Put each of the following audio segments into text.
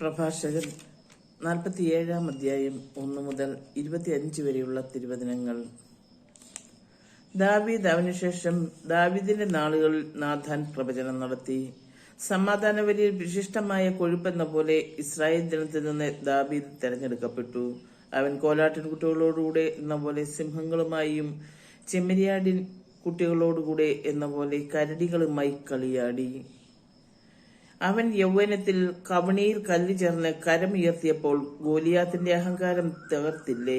പ്രഭാഷകൻ നാൽപ്പത്തിയേഴാം അധ്യായം ഒന്ന് മുതൽ ഇരുപത്തിയഞ്ച് വരെയുള്ള തിരുവചനങ്ങൾ. ദാവീദ് അവനുശേഷം ദാവീദിന്റെ നാളുകളിൽ നാഥാൻ പ്രവചനം നടത്തി. സമാധാനവരിയിൽ വിശിഷ്ടമായ കൊഴുപ്പെന്ന പോലെ ഇസ്രായേൽ ജനത്തിൽ നിന്ന് ദാവീദ് തെരഞ്ഞെടുക്കപ്പെട്ടു. അവൻ കോലാട്ടിൻകുട്ടികളോടുകൂടെ എന്ന പോലെ സിംഹങ്ങളുമായും ചെമ്മരിയാടിൻ കുട്ടികളോടുകൂടെ എന്ന പോലെ കരടികളുമായി കളിയാടി. അവൻ യൗവനത്തിൽ കവണിയിൽ കല്ല് ചേർന്ന് കരമുയർത്തിയപ്പോൾ ഗോലിയാത്തിന്റെ അഹങ്കാരം തകർത്തില്ലേ?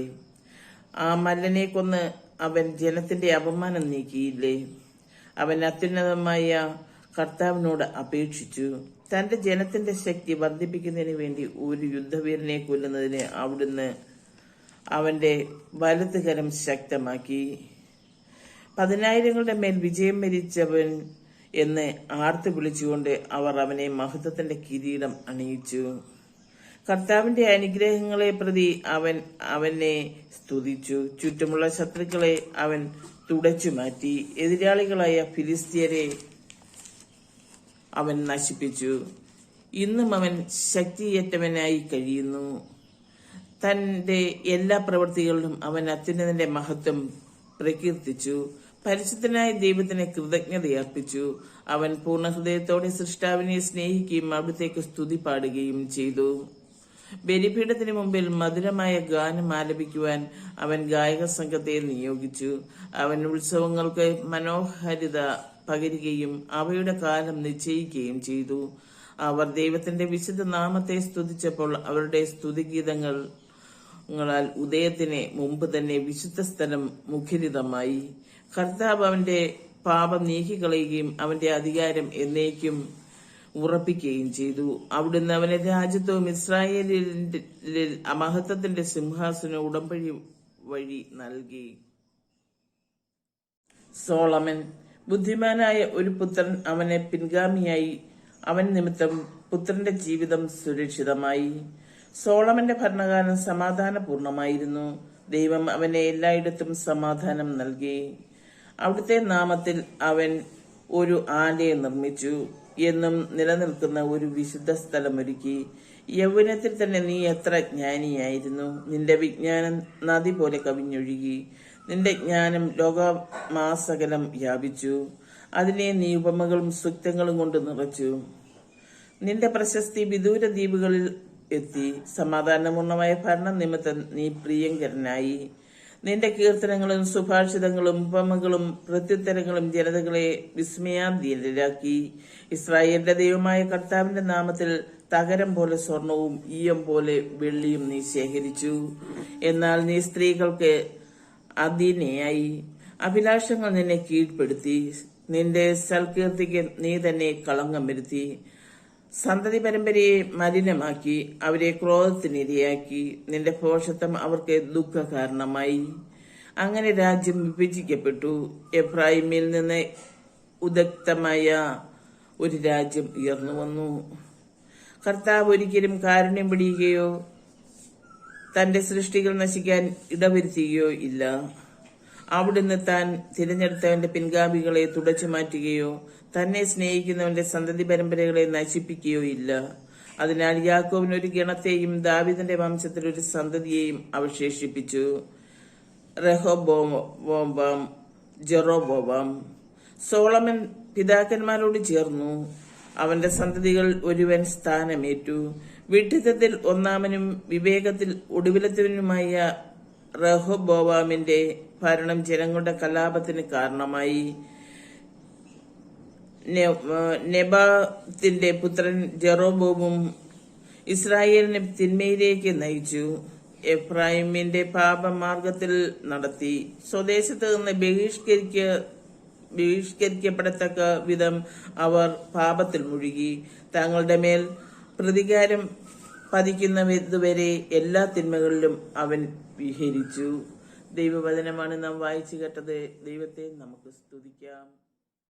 ആ മല്ലനെ കൊന്ന് അവൻ ജനത്തിന്റെ അപമാനം നീക്കിയില്ലേ? അവൻ അത്യുന്നതമായ കർത്താവിനോട് അപേക്ഷിച്ചു. തന്റെ ജനത്തിന്റെ ശക്തി വർദ്ധിപ്പിക്കുന്നതിന് വേണ്ടി ഒരു യുദ്ധവീരനെ കൊല്ലുന്നതിന് അവിടുന്ന് അവന്റെ വലതുകരം ശക്തമാക്കി. പതിനായിരങ്ങളുടെ മേൽ വിജയം വരിച്ചവൻ എന്ന് ആർത്തു വിളിച്ചുകൊണ്ട് അവർ അവനെ മഹത്വത്തിന്റെ കിരീടം അണിയിച്ചു. കർത്താവിന്റെ അനുഗ്രഹങ്ങളെ പ്രതി അവൻ അവനെ സ്തുതിച്ചു. ചുറ്റുമുള്ള ശത്രുക്കളെ അവൻ തുടച്ചു മാറ്റി. എതിരാളികളായ ഫിലിസ്തീയരെ അവൻ നശിപ്പിച്ചു. ഇന്നും അവൻ ശക്തിയേറ്റവനായി കഴിയുന്നു. തന്റെ എല്ലാ പ്രവൃത്തികളിലും അവൻ അത്യുന്നതന്റെ മഹത്വം പ്രകീർത്തിച്ചു. പരിശുദ്ധനായ ദൈവത്തിന് കൃതജ്ഞതയർപ്പിച്ചു. അവൻ പൂർണഹൃദയത്തോടെ സൃഷ്ടാവിനെ സ്നേഹിക്കുകയും അവിടത്തേക്ക് സ്തുതി പാടുകയും ചെയ്തു. ബലിപീഠത്തിന് മുമ്പിൽ മധുരമായ ഗാനം ആലപിക്കുവാൻ അവൻ ഗായക സംഘത്തെ നിയോഗിച്ചു. അവൻ ഉത്സവങ്ങൾക്ക് മനോഹാരിത പകരുകയും അവയുടെ കാലം നിശ്ചയിക്കുകയും ചെയ്തു. അവർ ദൈവത്തിന്റെ വിശുദ്ധ നാമത്തെ സ്തുതിച്ചപ്പോൾ അവരുടെ സ്തുതിഗീതങ്ങൾ ഉദയത്തിന് മുമ്പ് തന്നെ വിശുദ്ധ സ്ഥലം മുഖരിതമായി. കർത്താവ് അവന്റെ പാപം നീക്കിക്കളയുകയും അവന്റെ അധികാരം എന്നേക്കും ഉറപ്പിക്കുകയും ചെയ്തു. അവിടുന്ന് അവനെ രാജ്യത്വവും ഇസ്രായേലിൽ അമഹത്വത്തിന്റെ സിംഹാസന ഉടമ്പഴി വഴി നൽകി. സോളമൻ ബുദ്ധിമാനായ ഒരു പുത്രൻ അവനെ പിൻഗാമിയായി. അവൻ നിമിത്തം പുത്രന്റെ ജീവിതം സുരക്ഷിതമായി. സോളമന്റെ ഭരണകാലം സമാധാനപൂർണമായിരുന്നു. ദൈവം അവനെ എല്ലായിടത്തും സമാധാനം നൽകി. അവിടുത്തെ നാമത്തിൽ അവൻ ഒരു ആലയം നിർമ്മിച്ചു എന്നും നിലനിൽക്കുന്ന ഒരു വിശുദ്ധ സ്ഥലമൊരുക്കി. യൗവനത്തിൽ തന്നെ നീ എത്ര ജ്ഞാനിയായിരുന്നു. നിന്റെ വിജ്ഞാനം നദി പോലെ കവിഞ്ഞൊഴുകി. നിന്റെ ജ്ഞാനം ലോകമാസകലം വ്യാപിച്ചു. അതിനെ നീ ഉപമകളും സുക്തങ്ങളും കൊണ്ട് നിറച്ചു. നിന്റെ പ്രശസ്തി വിദൂര ദ്വീപുകളിൽ എത്തി. സമാധാനപൂർണമായ ഭരണം നിമിത്തം നീ പ്രിയങ്കരനായി. നിന്റെ കീർത്തനങ്ങളും സുഭാഷിതങ്ങളും ഉപമകളും പ്രത്യുത്തരങ്ങളും ജനതകളെ വിസ്മയാധീനരാക്കി ഇസ്രായേലിന്റെ ദൈവമായ കർത്താവിന്റെ നാമത്തിൽ തകരം പോലെ സ്വർണവും ഈയം പോലെ വെള്ളിയും നീ ശേഖരിച്ചു. എന്നാൽ നീ സ്ത്രീകൾക്ക് അധീനയായി. അഭിലാഷങ്ങൾ നിന്നെ കീഴ്പ്പെടുത്തി. നിന്റെ സൽകീർത്തിക്ക് നീ തന്നെ കളങ്കം വരുത്തി. സന്തതി പരമ്പരയെ മലിനമാക്കി അവരെ ക്രോധത്തിനിരയാക്കി. നിന്റെ ഭോഷത്വം അവർക്ക് ദുഃഖ കാരണമായി അങ്ങനെ രാജ്യം വിഭജിക്കപ്പെട്ടു. എബ്രാഹിമിൽ നിന്ന് ഉദക്തമായ ഒരു രാജ്യം ഉയർന്നു വന്നു. കർത്താവ് ഒരിക്കലും കാരുണ്യം പിടിയുകയോ തന്റെ സൃഷ്ടികൾ നശിക്കാൻ ഇടവരുത്തുകയോ ഇല്ല. അവിടുന്ന് താൻ തിരഞ്ഞെടുത്തവന്റെ പിൻഗാമികളെ തുടച്ചു മാറ്റുകയോ തന്നെ സ്നേഹിക്കുന്നവന്റെ സന്തതി പരമ്പരകളെ നശിപ്പിക്കുകയോ ഇല്ല. അതിനാൽ യാക്കോവിന് ഒരു ഗണത്തെയും ദാവിദിന്റെ വംശത്തിൽ ഒരു സന്തതിയെയും അവശേഷിപ്പിച്ചു. റെഹോബോബാം ജെറോബോബാം സോളമൻ പിതാക്കന്മാരോട് ചേർന്നു. അവന്റെ സന്തതികൾ ഒരുവൻ സ്ഥാനമേറ്റു. വിഡ്ഢിത്തത്തിൽ ഒന്നാമനും വിവേകത്തിൽ ഒടുവിലത്തവനുമായ റഹോബോവാമിന്റെ ഭരണം ജനങ്ങളുടെ കലാപത്തിന് കാരണമായി. നെബാത്തിന്റെ പുത്രൻ ജെറോബോവും ഇസ്രായേലിനെ തിന്മയിലേക്ക് നയിച്ചു. എഫ്രാഹിമിന്റെ പാപമാർഗത്തിൽ നടത്തി. സ്വദേശത്ത് നിന്ന് ബഹിഷ്കരിക്ക ബഹിഷ്കരിക്കപ്പെടത്തക്ക വിധം അവർ പാപത്തിൽ മുഴുകി. തങ്ങളുടെ മേൽ പ്രതികാരം പതിക്കുന്നതുവരെ എല്ലാ തിന്മകളിലും അവൻ വിഹരിച്ചു. ദൈവവചനമാണ് നാം വായിച്ചു കേട്ടത്. ദൈവത്തെ നമുക്ക് സ്തുതിക്കാം.